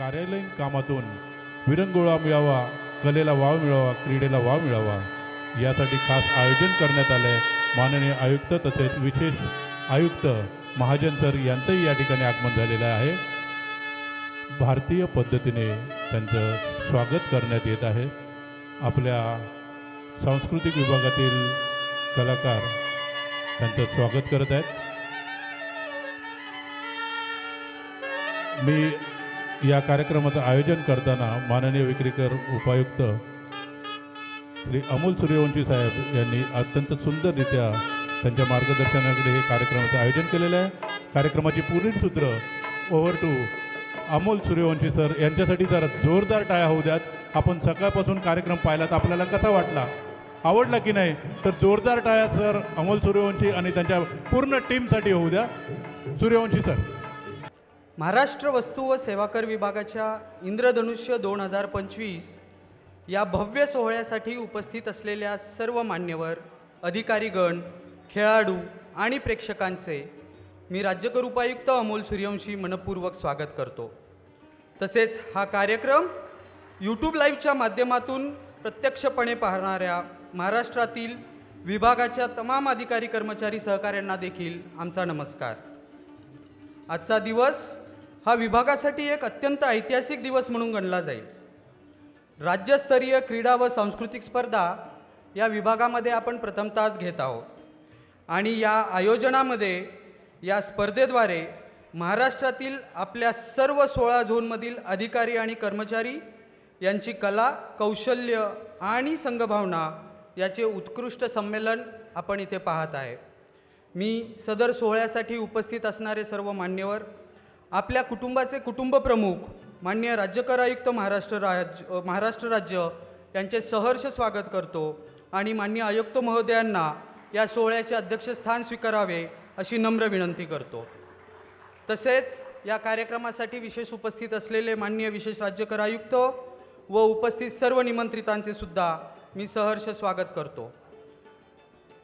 कार्यालयीन कामातून विरंगुळा मिळावा कलेला वाव मिळावा क्रीडेला वाव मिळावा. यासाठी खास आयोजन करण्यात आलं आहे माननीय आयुक्त तसेच विशेष आयुक्त महाजन सर यांचंही या ठिकाणी आगमन झालेलं आहे. भारतीय पद्धतीने त्यांचं स्वागत करण्यात येत आहे. आपल्या सांस्कृतिक विभागातील कलाकार त्यांचं स्वागत करत आहेत. मी या कार्यक्रमाचं आयोजन करताना माननीय विक्रीकर उपायुक्त श्री अमोल सूर्यवंशी साहेब यांनी अत्यंत सुंदररित्या त्यांच्या मार्गदर्शनाकडे हे कार्यक्रमाचं आयोजन केलेलं आहे. कार्यक्रमाची पूर्ण सूत्र over to Amol Suryavanshi sir. यांच्यासाठी जरा जोरदार टाळ्या होऊ द्यात. आपण सकाळपासून कार्यक्रम पाहिला तर आपल्याला कसा वाटला? आवडला की नाही? तर जोरदार टाळ्या सर अमोल सूर्यवंशी आणि त्यांच्या पूर्ण टीमसाठी होऊ द्या. सूर्यवंशी सर. महाराष्ट्र वस्तू व सेवा कर विभागाच्या इंद्रधनुष्य दोन हजार पंचवीस या भव्य सोहळ्यासाठी उपस्थित असलेल्या सर्व मान्यवर अधिकारीगण खेळाडू आणि प्रेक्षकांचे मी राज्यकर उपायुक्त अमोल सूर्यवंशी मनपूर्वक स्वागत करतो. तसेच हा कार्यक्रम यूट्यूब लाईव्हच्या माध्यमातून प्रत्यक्षपणे पाहणाऱ्या महाराष्ट्रातील विभागाच्या तमाम अधिकारी कर्मचारी सहकाऱ्यांना देखील आमचा नमस्कार. आजचा दिवस हा विभागासाठी एक अत्यंत ऐतिहासिक दिवस म्हणून गणला जाईल. राज्यस्तरीय क्रीडा व सांस्कृतिक स्पर्धा या विभागामध्ये आपण प्रथमतःच घेत आहोत. आणि या आयोजनामध्ये या स्पर्धेद्वारे महाराष्ट्रातील आपल्या सर्व सोळा झोनमधील अधिकारी आणि कर्मचारी यांची कला कौशल्य आणि संघभावना याचे उत्कृष्ट संमेलन आपण इथे पाहत आहे. मी सदर सोहळ्यासाठी उपस्थित असणारे सर्व मान्यवर आपल्या कुटुंबाचे कुटुंब प्रमुख मान्य राज्यकर आयुक्त महाराष्ट्र राज्य महाराष्ट्र राज्य यांचे सहर्ष स्वागत करतो आणि मान्य आयुक्त महोदयांना या सोहळ्याचे अध्यक्षस्थान स्वीकारावे अशी नम्र विनंती करतो. तसेच या कार्यक्रमासाठी विशेष उपस्थित असलेले मान्य विशेष राज्यकर आयुक्त व उपस्थित सर्व निमंत्रितांचे सुद्धा मी सहर्ष स्वागत करतो.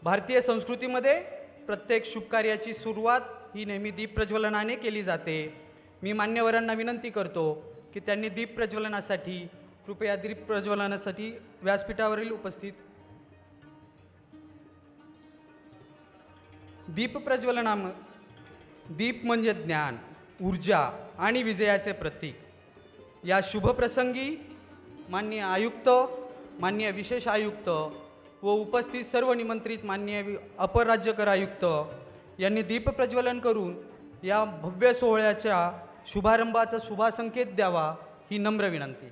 भारतीय संस्कृतीमध्ये प्रत्येक शुभकार्याची सुरुवात ही नेहमी दीप प्रज्वलनाने केली जाते. मी मान्यवरांना विनंती करतो की त्यांनी दीप प्रज्वलनासाठी कृपया दीप प्रज्वलनासाठी व्यासपीठावरील उपस्थित दीपप्रज्वलनाम दीप म्हणजे ज्ञान ऊर्जा आणि विजयाचे प्रतीक. या शुभप्रसंगी मान्य आयुक्त मान्य विशेष आयुक्त व उपस्थित सर्व निमंत्रित मान्य वि- अपर राज्यकर आयुक्त यांनी दीपप्रज्वलन करून या भव्य सोहळ्याच्या शुभारंभाचा शुभासंकेत द्यावा ही नम्र विनंती.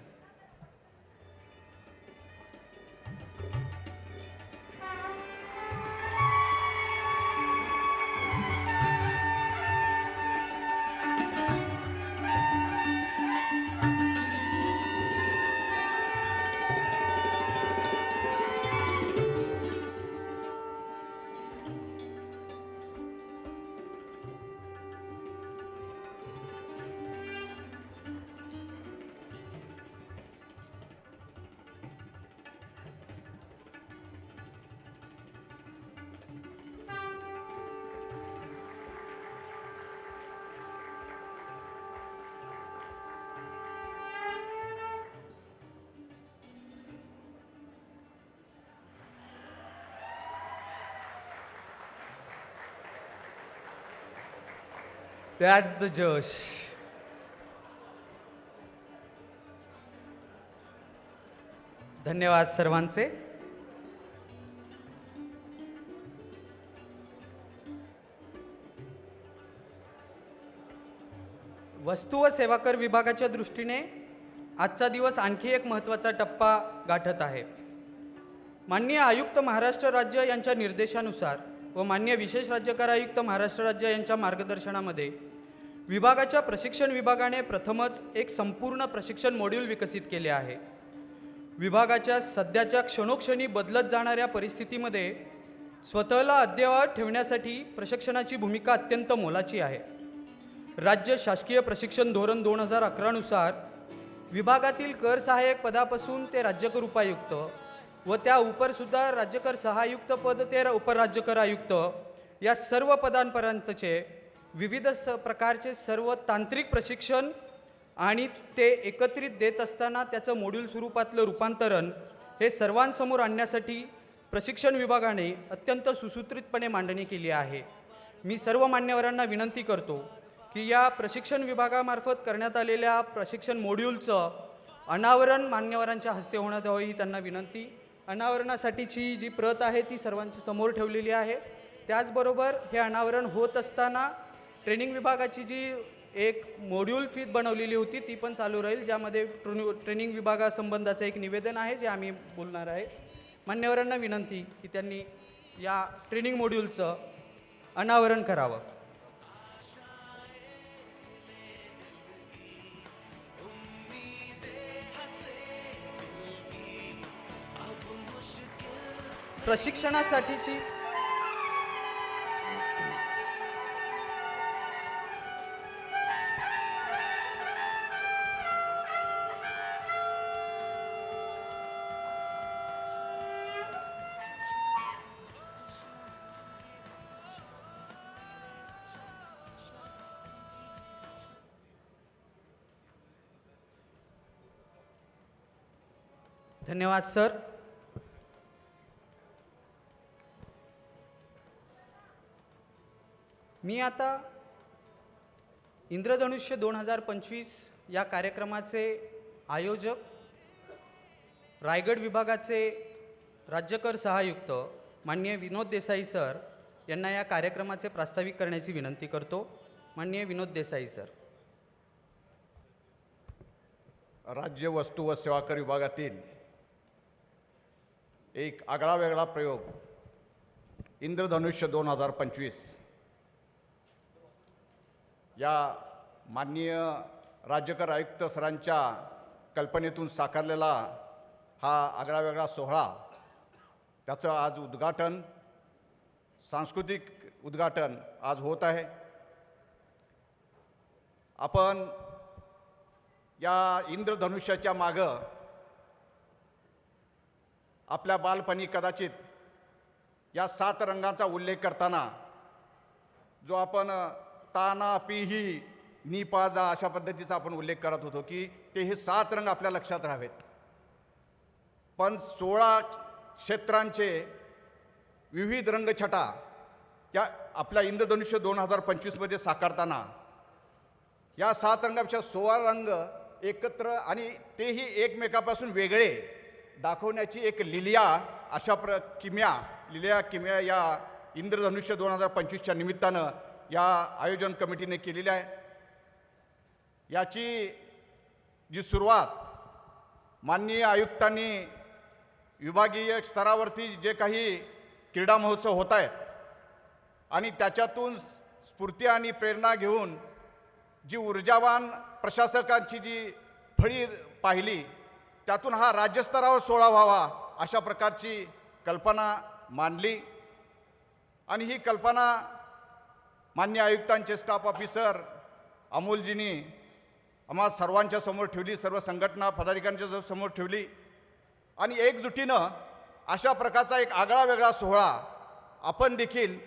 दॅट्स द जश धन्यवाद सर्वांचे. वस्तू व सेवा कर विभागाच्या दृष्टीने आजचा दिवस आणखी एक महत्त्वाचा टप्पा गाठत आहे. माननीय आयुक्त महाराष्ट्र राज्य यांच्या निर्देशानुसार व मान्य विशेष राज्यकार आयुक्त महाराष्ट्र राज्य यांच्या मार्गदर्शनामध्ये विभागाच्या प्रशिक्षण विभागाने प्रथमच एक संपूर्ण प्रशिक्षण मॉड्यूल विकसित केले आहे. विभागाच्या सध्याच्या क्षणोक्षणी बदलत जाणाऱ्या परिस्थितीमध्ये स्वतःला अद्ययावत ठेवण्यासाठी प्रशिक्षणाची भूमिका अत्यंत मोलाची आहे. राज्य शासकीय प्रशिक्षण धोरण दोन हजार अकरानुसार विभागातील कर सहाय्यक पदापासून ते राज्यकर उपायुक्त व त्या उपरसुद्धा राज्यकर सहायुक्त पद ते उपराज्यकर आयुक्त या सर्व पदांपर्यंतचे विविध स प्रकारचे सर्व तांत्रिक प्रशिक्षण आणि ते एकत्रित देत असताना त्याचं मोड्यूल स्वरूपातलं रूपांतरण हे सर्वांसमोर आणण्यासाठी प्रशिक्षण विभागाने अत्यंत सुसूत्रितपणे मांडणी केली आहे. मी सर्व मान्यवरांना विनंती करतो की या प्रशिक्षण विभागामार्फत करण्यात आलेल्या प्रशिक्षण मोड्यूलचं अनावरण मान्यवरांच्या हस्ते होण्यात यावं ही त्यांना विनंती. अनावरणासाठीची जी प्रत आहे ती सर्वांच्या समोर ठेवलेली आहे. त्याचबरोबर हे अनावरण होत असताना ट्रेनिंग विभागाची जी एक मॉड्यूल फीत बनवलेली होती ती पण चालू राहील ज्यामध्ये ट्रेनि ट्रेनिंग विभागासंबंधाचं एक निवेदन आहे जे आम्ही बोलणार आहे. मान्यवरांना विनंती की त्यांनी या ट्रेनिंग मॉड्यूलचं अनावरण करावं. प्रशिक्षणासाठीची धन्यवाद सर. मी आता इंद्रधनुष्य दोन हजार पंचवीस या कार्यक्रमाचे आयोजक रायगड विभागाचे राज्यकर सहायुक्त माननीय विनोद देसाई सर यांना या कार्यक्रमाचे प्रास्ताविक करण्याची विनंती करतो. माननीय विनोद देसाई सर. राज्य वस्तू व सेवा कर विभागातील एक आगळा वेगळा प्रयोग. इंद्रधनुष्य दोन हजार पंचवीस. या माननीय राज्यकर आयुक्त सरांच्या कल्पनेतून साकारलेला हा आगळा वेगळा सोहळा त्याचं आज उद्घाटन सांस्कृतिक उद्घाटन आज होत आहे. आपण या इंद्रधनुष्याच्या मागं आपल्या बालपणी कदाचित या सात रंगाचा उल्लेख करताना जो आपण ताना पिही निपाजा अशा पद्धतीचा आपण उल्लेख करत होतो की ते हे सात रंग आपल्या लक्षात राहावेत. पण सोळा क्षेत्रांचे विविध रंगछटा या आपल्या इंद्रधनुष्य दोन हजार पंचवीसमध्ये साकारताना या सात रंगापेक्षा सोळा रंग एकत्र आणि तेही एकमेकापासून वेगळे दाखवण्याची एक लिलिया अशा प्र किम्या लिलिया किम्या या इंद्रधनुष्य दोन हजार पंचवीसच्या निमित्तानं या आयोजन कमिटीने केलेली आहे. याची जी सुरुवात माननीय आयुक्तांनी विभागीय स्तरावरती जे काही क्रीडा महोत्सव होत आहेत आणि त्याच्यातून स्फूर्ती आणि प्रेरणा घेऊन जी ऊर्जावान प्रशासकांची जी फळी पाहिली त्यातून हा राज्यस्तरावर सोहळा व्हावा अशा प्रकारची कल्पना मांडली. आणि ही कल्पना मान्य आयुक्तांचे स्टाफ ऑफिसर अमोलजींनी आम्हा सर्वांच्या समोर ठेवली सर्व संघटना पदाधिकाऱ्यांच्या समोर ठेवली. आणि एकजुटीनं अशा प्रकारचा एक आगळा वेगळा सोहळा आपण देखील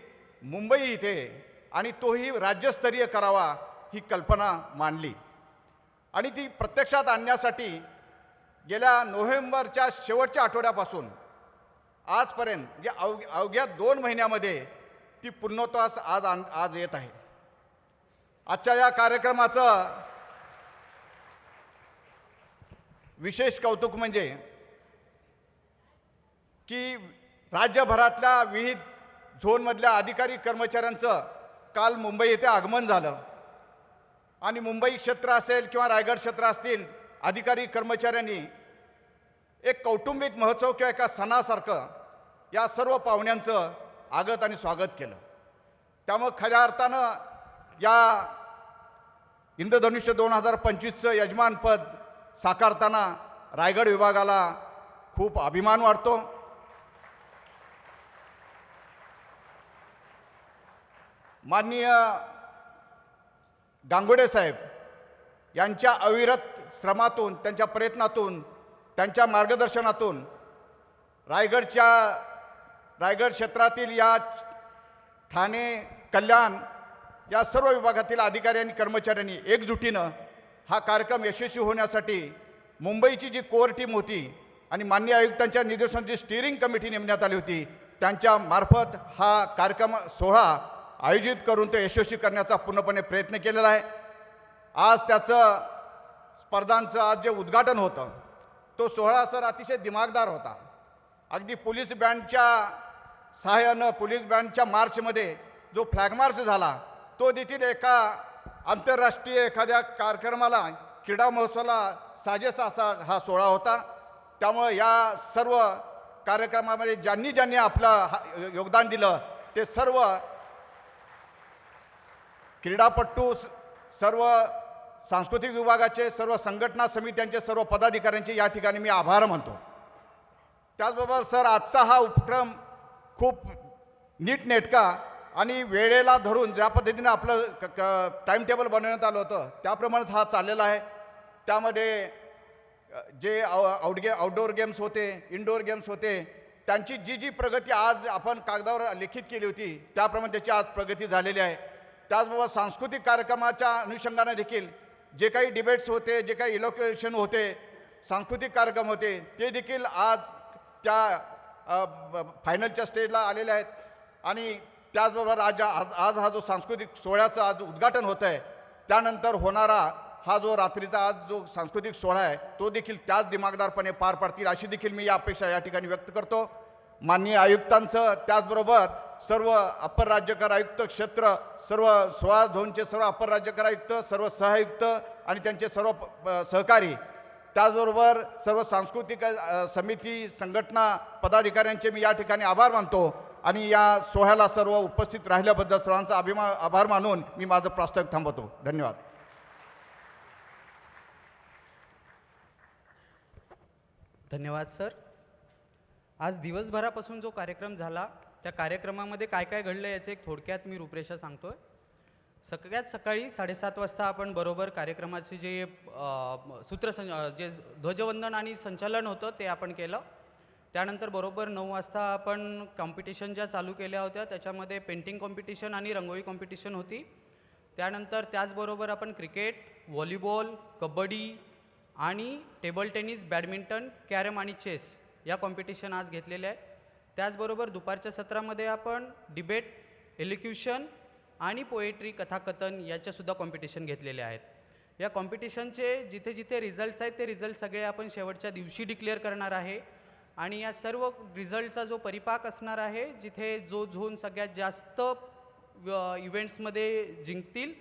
मुंबई इथे आणि तोही राज्यस्तरीय करावा ही कल्पना मांडली. आणि ती प्रत्यक्षात आणण्यासाठी गेल्या नोव्हेंबरच्या शेवटच्या आठवड्यापासून आजपर्यंत म्हणजे अव अवघ्या दोन महिन्यामध्ये ती पूर्णत्वास आज आण आज येत आहे. आजच्या या कार्यक्रमाचं विशेष कौतुक म्हणजे की राज्यभरातल्या विविध झोनमधल्या अधिकारी कर्मचाऱ्यांचं काल मुंबई येथे आगमन झालं. आणि मुंबई क्षेत्र असेल किंवा रायगड क्षेत्र असतील अधिकारी कर्मचाऱ्यांनी एक कौटुंबिक महोत्सव किंवा एका सणासारखं या सर्व पाहुण्यांचं आगत आणि स्वागत केलं. त्यामुळं खऱ्या अर्थानं या इंद्रधनुष्य दोन हजार पंचवीसचं यजमानपद साकारताना रायगड विभागाला खूप अभिमान वाटतो. माननीय गांगुडे साहेब यांच्या अविरत श्रमातून त्यांच्या प्रयत्नातून त्यांच्या मार्गदर्शनातून रायगडच्या रायगड क्षेत्रातील या ठाणे कल्याण या सर्व विभागातील अधिकारी आणि कर्मचाऱ्यांनी एकजुटीनं हा कार्यक्रम यशस्वी होण्यासाठी मुंबईची जी कोर टीम होती आणि मान्य आयुक्तांच्या निर्देशांची स्टिअरिंग कमिटी नेमण्यात आली होती त्यांच्या मार्फत हा कार्यक्रम सोहळा आयोजित करून तो यशस्वी करण्याचा पूर्णपणे प्रयत्न केलेला आहे. आज त्याचं स्पर्धांचं आज जे उद्घाटन होतं तो सोहळा सर अतिशय दिमागदार होता. अगदी पोलीस बँडच्या सहाय्यानं पोलीस बँडच्या मार्चमध्ये जो फ्लॅग मार्च झाला तो देखील एका आंतरराष्ट्रीय एखाद्या कार्यक्रमाला क्रीडा महोत्सवाला साजेसा असा हा सोहळा होता. त्यामुळं या सर्व कार्यक्रमामध्ये ज्यांनी ज्यांनी आपलं हा- योगदान दिलं ते सर्व क्रीडापट्टू सर्व सांस्कृतिक विभागाचे सर्व संघटना समित्यांचे सर्व पदाधिकाऱ्यांचे या ठिकाणी मी आभार मानतो. त्याचबरोबर सर आजचा हा उपक्रम खूप नीटनेटका आणि वेळेला धरून ज्या पद्धतीनं आपलं क क टाईम टेबल बनवण्यात आलं होतं त्याप्रमाणेच हा चाललेला आहे. त्यामध्ये जे आउ आउटगे आउटडोअर गेम्स होते इनडोअर गेम्स होते त्यांची जी जी प्रगती आज आपण कागदावर लिखित केली होती त्याप्रमाणे त्याची आज प्रगती झालेली आहे. त्याचबरोबर सांस्कृतिक कार्यक्रमाच्या अनुषंगाने देखील जे काही डिबेट्स होते जे काही इलोक्युशन होते सांस्कृतिक कार्यक्रम होते ते देखील आज त्या ब- फायनलच्या स्टेजला आलेले आहेत. आणि त्याचबरोबर आज आज आज हा जो सांस्कृतिक सोहळ्याचं आज उद्घाटन होतं आहे त्यानंतर होणारा हा जो रात्रीचा आज जो सांस्कृतिक सोहळा आहे तो देखील त्याच दिमागदारपणे पार पाडतील अशी देखील मी या अपेक्षा या ठिकाणी व्यक्त करतो. माननीय आयुक्तांचं त्याचबरोबर सर्व अप्पर राज्यकार आयुक्त क्षेत्र सर्व सोळा झोनचे सर्व अप्पर राज्यकार आयुक्त सर्व सहआयुक्त आणि त्यांचे सर्व प- सहकारी त्याचबरोबर सर्व सांस्कृतिक समिती संघटना पदाधिकाऱ्यांचे मी या ठिकाणी आभार मानतो आणि या सोहळ्याला सर्व उपस्थित राहिल्याबद्दल सर्वांचा अभिमान आभार मानून मी माझं प्रास्ताविक थांबवतो. धन्यवाद. धन्यवाद सर. आज दिवसभरापासून जो कार्यक्रम झाला त्या कार्यक्रमामध्ये काय काय घडलं याचे एक थोडक्यात मी रूपरेषा सांगतोय. सगळ्यात सकाळी साडेसात वाजता आपण बरोबर कार्यक्रमाचे जे सूत्रसं जे ध्वजवंदन आणि संचालन होतं ते आपण केलं. त्यानंतर बरोबर नऊ वाजता आपण कॉम्पिटिशन ज्या चालू केल्या होत्या त्याच्यामध्ये पेंटिंग कॉम्पिटिशन आणि रंगोळी कॉम्पिटिशन होती. त्यानंतर त्याचबरोबर आपण क्रिकेट व्हॉलीबॉल कबड्डी आणि टेबल टेनिस बॅडमिंटन कॅरम आणि चेस या कॉम्पिटिशन आज घेतलेल्या आहेत. त्याचबरोबर दुपारच्या सत्रामध्ये आपण डिबेट एलिक्युशन आणि पोएट्री कथाकथन याच्यासुद्धा कॉम्पिटिशन घेतलेले आहेत. या कॉम्पिटिशनचे जिथे जिथे रिझल्ट्स आहेत ते रिझल्ट सगळे आपण शेवटच्या दिवशी डिक्लेअर करणार आहे. आणि या सर्व रिझल्टचा जो परिपाक असणार आहे जिथे जो झोन सगळ्यात जास्त इव्हेंट्समध्ये जिंकतील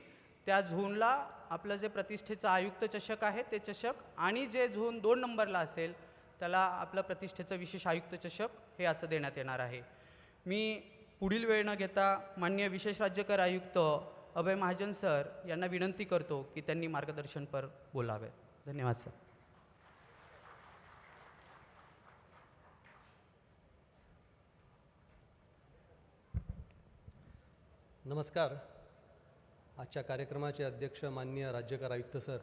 त्या झोनला आपलं जे प्रतिष्ठेचं आयुक्त चषक आहे ते चषक आणि जे झोन दोन नंबरला असेल त्याला आपलं प्रतिष्ठेचं विशेष आयुक्त चषक हे असं देण्यात येणार आहे. मी पुढील वेळ न घेता मान्य विशेष राज्यकर आयुक्त अभय महाजन सर यांना विनंती करतो की त्यांनी मार्गदर्शनपर बोलावे. धन्यवाद सर. नमस्कार. आजच्या कार्यक्रमाचे अध्यक्ष माननीय राज्यकर आयुक्त सर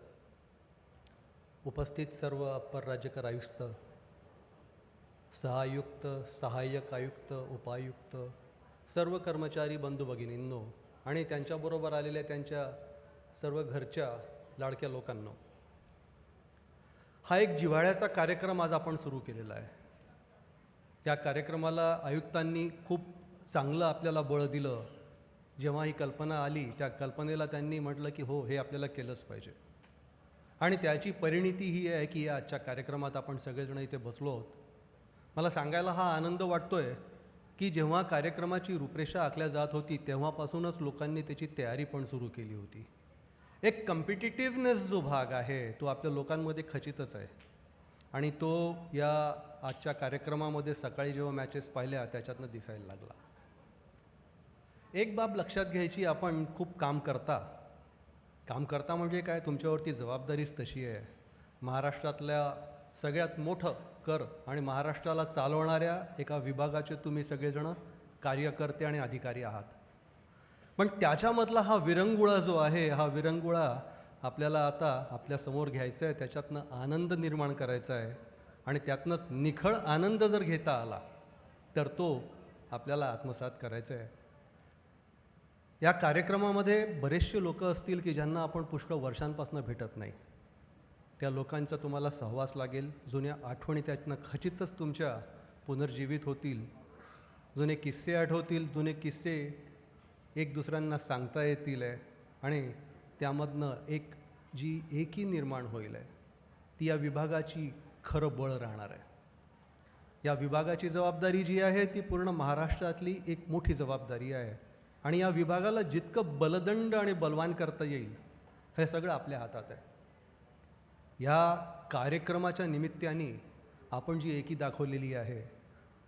उपस्थित सर्व अप्पर राज्यकर आयुक्त सहायुक्त सहाय्यक आयुक्त उपायुक्त सर्व कर्मचारी बंधू भगिनींनो आणि त्यांच्याबरोबर आलेल्या त्यांच्या सर्व घरच्या लाडक्या लोकांनो हा एक जिव्हाळ्याचा कार्यक्रम आज आपण सुरू केलेला आहे. त्या कार्यक्रमाला आयुक्तांनी खूप चांगलं आपल्याला बळ दिलं. जेव्हा ही कल्पना आली त्या कल्पनेला त्यांनी म्हटलं की हो हे आपल्याला केलंच पाहिजे. आणि त्याची परिणिती ही आहे की या आजच्या कार्यक्रमात आपण सगळेजण इथे बसलो आहोत. मला सांगायला हा आनंद वाटतोय की जेव्हा कार्यक्रमाची रूपरेषा आखल्या जात होती तेव्हापासूनच लोकांनी त्याची तयारी पण सुरू केली होती. एक कम्पिटिटिव्हनेस जो भाग आहे तो आपल्या लोकांमध्ये खचितच आहे. आणि तो या आजच्या कार्यक्रमामध्ये सकाळी जेव्हा मॅचेस पाहिल्या त्याच्यातनं दिसायला लागला. एक बाब लक्षात घ्यायची आपण खूप काम करता. काम करता म्हणजे काय? तुमच्यावरती जबाबदारीच तशी आहे. महाराष्ट्रातल्या सगळ्यात मोठं कर आणि महाराष्ट्राला चालवणाऱ्या एका विभागाचे तुम्ही सगळेजण कार्यकर्ते आणि अधिकारी आहात. पण त्याच्यामधला हा विरंगुळा जो आहे हा विरंगुळा आपल्याला आता आपल्यासमोर घ्यायचा आहे त्याच्यातनं आनंद निर्माण करायचा आहे. आणि त्यातनंच निखळ आनंद जर घेता आला तर तो आपल्याला आत्मसात करायचा आहे. या कार्यक्रमामध्ये बरेचसे लोक असतील की ज्यांना आपण पुष्कळ वर्षांपासून भेटत नाही. त्या लोकांचा तुम्हाला सहवास लागेल. जुन्या आठवणी त्यातनं खचितच तुमच्या पुनर्जीवित होतील. जुने किस्से आठवतील जुने किस्से एक दुसऱ्यांना सांगता येतील आहे. आणि त्यामधनं एक जी एकी निर्माण होईल आहे ती या विभागाची खरं बळ राहणार आहे. या विभागाची जबाबदारी जी आहे ती पूर्ण महाराष्ट्रातली एक मोठी जबाबदारी आहे. आणि या विभागाला जितकं बलदंड आणि बलवान करता येईल हे सगळं आपल्या हातात आहे. या कार्यक्रमाच्या निमित्ताने आपण जी एकी दाखवलेली आहे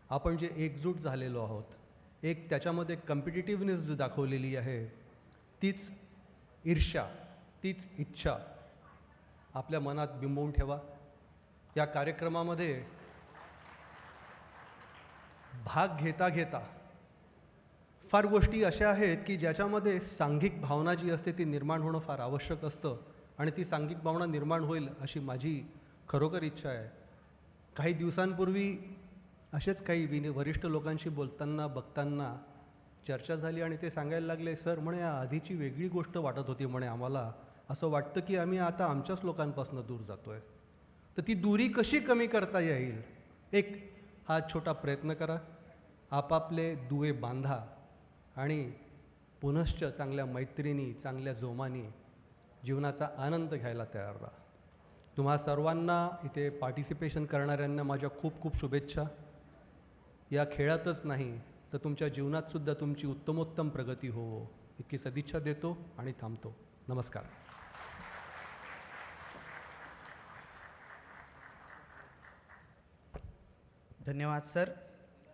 आपण जे एकजूट झालेलो आहोत एक त्याच्यामध्ये कम्पिटिटिव्हनेस जी दाखवलेली आहे तीच ईर्ष्या तीच इच्छा आपल्या मनात बिंबवून ठेवा. या कार्यक्रमामध्ये भाग घेता घेता फार गोष्टी अशा आहेत की ज्याच्यामध्ये सांघिक भावना जी असते ती निर्माण होणं फार आवश्यक असतं आणि ती सांघिक भावना निर्माण होईल अशी माझी खरोखर इच्छा आहे. काही दिवसांपूर्वी असेच काही विनि वरिष्ठ लोकांशी बोलताना बघताना चर्चा झाली आणि ते सांगायला लागले सर म्हणे या आधीची वेगळी गोष्ट वाटत होती म्हणे आम्हाला. असं वाटतं की आम्ही आता आमच्याच लोकांपासून दूर जातो आहे तर ती दूरी कशी कमी करता येईल? एक हा छोटा प्रयत्न करा. आपापले दुवे बांधा. आणि पुनश्च चांगल्या मैत्रिणी चांगल्या जोमानी जीवनाचा आनंद घ्यायला तयार राहा. तुम्हा सर्वांना इथे पार्टिसिपेशन करणाऱ्यांना माझ्या खूप खूप शुभेच्छा. या खेळातच नाही तर तुमच्या जीवनातसुद्धा तुमची उत्तमोत्तम प्रगती हो, हो. इतकी सदिच्छा देतो आणि थांबतो. नमस्कार. धन्यवाद सर.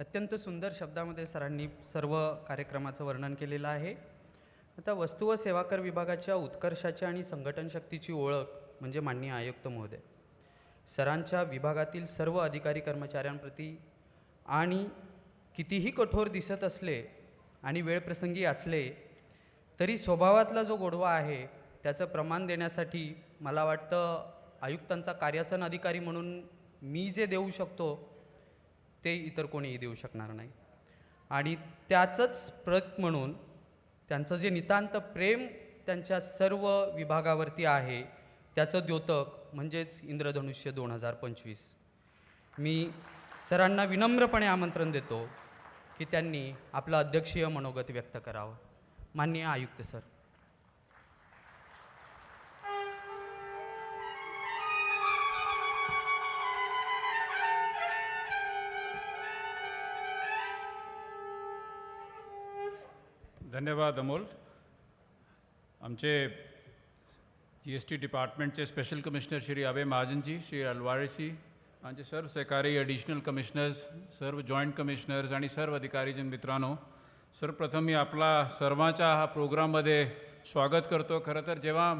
अत्यंत सुंदर शब्दामध्ये सरांनी सर्व कार्यक्रमाचं वर्णन केलेलं आहे. आता वस्तू व सेवा कर विभागाच्या उत्कर्षाची आणि संघटन शक्तीची ओळख म्हणजे माननीय आयुक्त महोदय. सरांच्या विभागातील सर्व अधिकारी कर्मचाऱ्यांप्रती आणि कितीही कठोर दिसत असले आणि वेळप्रसंगी असले तरी स्वभावातला जो गोडवा आहे त्याचं प्रमाण देण्यासाठी मला वाटतं आयुक्तांचा कार्यासन अधिकारी म्हणून मी जे देऊ शकतो ते इतर कोणीही देऊ शकणार नाही. आणि त्याचंच प्रत म्हणून त्यांचं जे नितांत प्रेम त्यांच्या सर्व विभागावरती आहे त्याचं द्योतक म्हणजेच इंद्रधनुष्य दोन हजार पंचवीस. मी सरांना विनम्रपणे आमंत्रण देतो की त्यांनी आपलं अध्यक्षीय मनोगत व्यक्त करावं. माननीय आयुक्त सर. धन्यवाद अमोल. आमचे जी एस टी डिपार्टमेंटचे स्पेशल कमिशनर श्री अभय महाजनजी श्री अलवारेसी आमचे सर्व सहकारी ॲडिशनल कमिशनर्स सर्व जॉईंट कमिशनर्स आणि सर्व अधिकारीजन मित्रांनो सर्वप्रथम मी आपला सर्वांच्या हा प्रोग्राममध्ये स्वागत करतो. खरं तर जेव्हा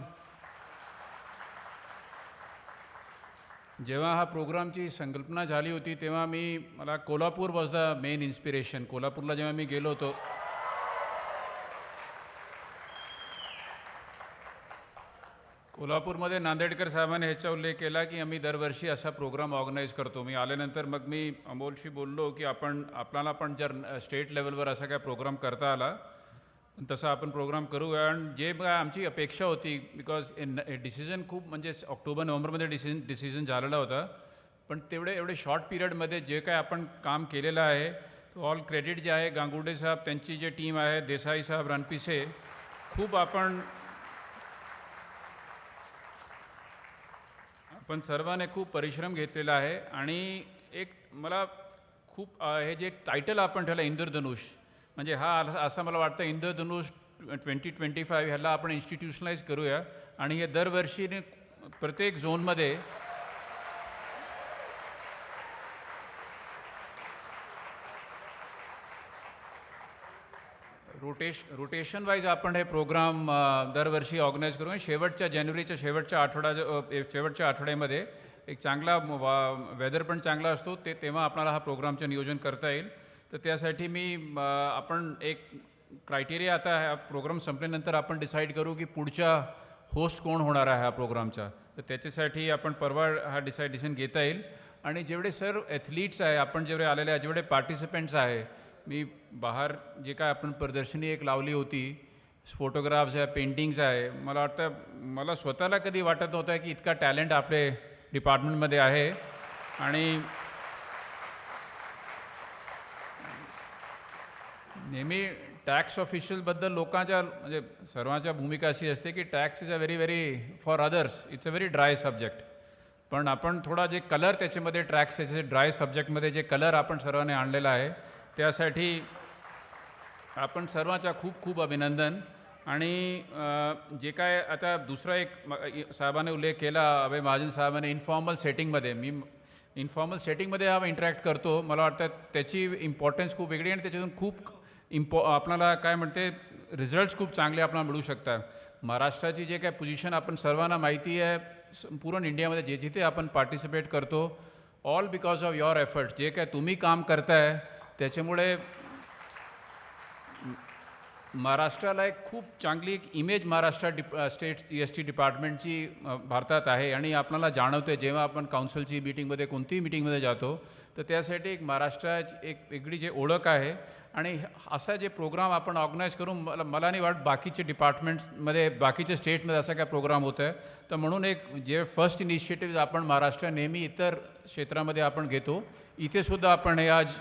जेव्हा हा प्रोग्रामची संकल्पना झाली होती तेव्हा मी मला Kolhapur was the main inspiration कोल्हापूरला जेव्हा मी गेलो होतो कोल्हापूरमध्ये नांदेडकर साहेबांनी ह्याचा उल्लेख केला की आम्ही दरवर्षी असा प्रोग्राम ऑर्गनाईज करतो. मी आल्यानंतर मग मी अमोलशी बोललो की आपण आपल्याला पण जर स्टेट लेवलवर असा काय प्रोग्राम करता आला तसा आपण प्रोग्राम करूया. आणि जे काय आमची अपेक्षा होती बिकॉज डिसिजन खूप म्हणजे ऑक्टोबर नोव्हेंबरमध्ये डिसिजन डिसिजन झालेला होता. पण तेवढे एवढे शॉर्ट पिरियडमध्ये जे काय आपण काम केलेलं आहे तो ऑल क्रेडिट जे आहे गांगुडे साहेब त्यांची जे टीम आहे देसाई साहेब रणपिसे खूप आपण पण सर्वांनी खूप परिश्रम घेतलेला आहे आणि एक मला खूप हे जे टायटल आपण ठेवलं इंद्रधनुष म्हणजे हा असं मला वाटतं इंद्रधनुष ट्वेंटी ट्वेंटी फाईव्ह ह्याला आपण इन्स्टिट्यूशनलाइज करूया. आणि हे दरवर्षीने प्रत्येक झोनमध्ये रोटेश रोटेशन वाईज आपण हे प्रोग्राम दरवर्षी ऑर्गनाईज करू. शेवटच्या जानेवारीच्या शेवटच्या आठवड्या शेवटच्या आठवड्यामध्ये एक चांगला वा वेदर पण चांगला असतो. ते तेव्हा आपल्याला हा प्रोग्रामचं नियोजन करता येईल. तर त्यासाठी मी आपण एक क्रायटेरिया आता हा प्रोग्राम संपल्यानंतर आपण डिसाईड करू की पुढच्या होस्ट कोण होणार आहे हा प्रोग्रामचा तर त्याच्यासाठी आपण परवा हा डिसाईड डिसिजन घेता येईल. आणि जेवढे सर ॲथलीट्स आहे आपण जेवढे आलेले आहे जेवढे पार्टिसिपेंट्स आहे मी बाहेर जे काय आपण प्रदर्शनी एक लावली होती फोटोग्राफ्स आहे पेंटिंग्स आहे मला वाटतं मला स्वतःला कधी वाटत नव्हतं की इतका टॅलेंट आपले डिपार्टमेंटमध्ये आहे. आणि नेहमी टॅक्स ऑफिशियलबद्दल लोकांच्या म्हणजे सर्वांच्या भूमिका अशी असते की tax is a very very for others it's a very dry subject पण आपण थोडा जे कलर त्याच्यामध्ये ट्रॅक्स त्याचे ड्राय सब्जेक्टमध्ये जे कलर आपण सर्वांनी आणलेला आहे त्यासाठी आपण सर्वांचा खूप खूप अभिनंदन. आणि जे काय आता दुसरा एक साहेबाने उल्लेख केला अभय महाजन साहेबाने इन्फॉर्मल सेटिंगमध्ये मी इन्फॉर्मल सेटिंगमध्ये हा इंटरॅक्ट करतो. मला वाटतं त्याची इम्पॉर्टन्स खूप वेगळी आणि त्याच्यातून खूप इम्पॉ आपल्याला काय म्हणते रिझल्ट्स खूप चांगले आपल्याला मिळू शकतात. महाराष्ट्राची जे काय पोझिशन आपण सर्वांना माहिती आहे संपूर्ण इंडियामध्ये जे जिथे आपण पार्टिसिपेट करतो all because of your efforts जे काय तुम्ही काम करताय त्याच्यामुळे महाराष्ट्राला एक खूप चांगली एक इमेज महाराष्ट्र डिप स्टेट एस टी डिपार्टमेंटची भारतात आहे आणि आपल्याला जाणवते जेव्हा आपण काउन्सिलची मीटिंगमध्ये कोणतीही मीटिंगमध्ये जातो तर त्यासाठी एक महाराष्ट्राची एक वेगळी जे ओळख आहे आणि असा जे प्रोग्राम आपण ऑर्गनाईज करून मला मला नाही वाटत बाकीचे डिपार्टमेंटमध्ये बाकीच्या स्टेटमध्ये असा काय प्रोग्राम होतं आहे तर म्हणून एक जे फर्स्ट इनिशिएटिव्ह आपण महाराष्ट्र नेहमी इतर क्षेत्रामध्ये आपण घेतो इथे सुद्धा आपण हे आज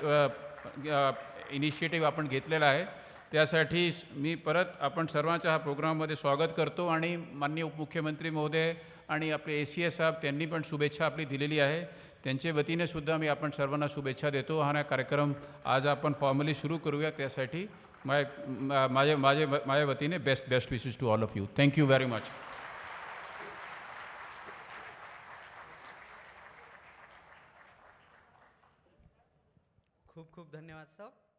इनिशिएटिव्ह आपण घेतलेला आहे. त्यासाठी मी परत आपण सर्वांच्या हा प्रोग्राममध्ये स्वागत करतो आणि माननीय उपमुख्यमंत्री महोदय आणि आपले ए सी एस साहेब त्यांनी पण शुभेच्छा आपली दिलेली आहे. त्यांच्या वतीने सुद्धा मी आपण सर्वांना शुभेच्छा देतो. हा कार्यक्रम आज आपण फॉर्मली सुरू करूया. त्यासाठी माय माझ्या माझे माझ्या वतीने best best wishes to all of you thank you very much खूप खूप धन्यवाद साहेब